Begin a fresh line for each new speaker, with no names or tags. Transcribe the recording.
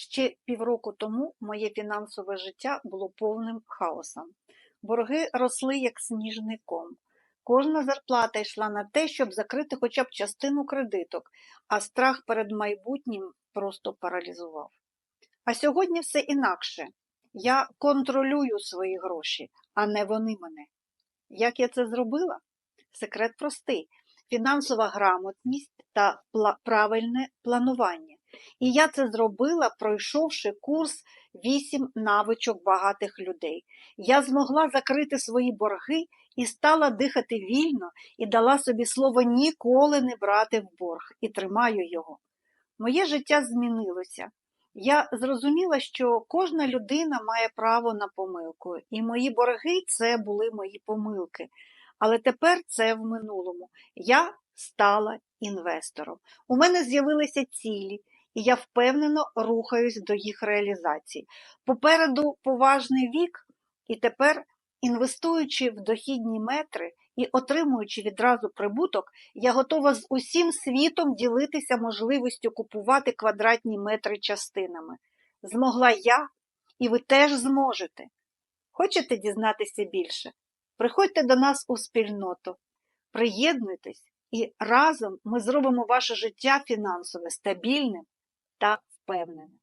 Ще півроку тому моє фінансове життя було повним хаосом. Борги росли як сніжний ком. Кожна зарплата йшла на те, щоб закрити хоча б частину кредиток, а страх перед майбутнім просто паралізував. А сьогодні все інакше. Я контролюю свої гроші, а не вони мене. Як я це зробила? Секрет простий: фінансова грамотність та правильне планування. І я це зробила, пройшовши курс «8 навичок багатих людей. Я змогла закрити свої борги і стала дихати вільно і дала собі слово ніколи не брати в борг і тримаю його. Моє життя змінилося. Я зрозуміла, що кожна людина має право на помилку, і мої борги це були мої помилки. Але тепер це в минулому. Я стала інвестором. У мене з'явилися цілі, і я впевнено рухаюсь до їх реалізації. Попереду поважний вік, і тепер, інвестуючи в дохідні метри і отримуючи відразу прибуток, я готова з усім світом ділитися можливістю купувати квадратні метри частинами. Змогла я, і ви теж зможете. Хочете дізнатися більше? Приходьте до нас у спільноту, приєднуйтесь, і разом ми зробимо ваше життя фінансове стабільним та впевненим.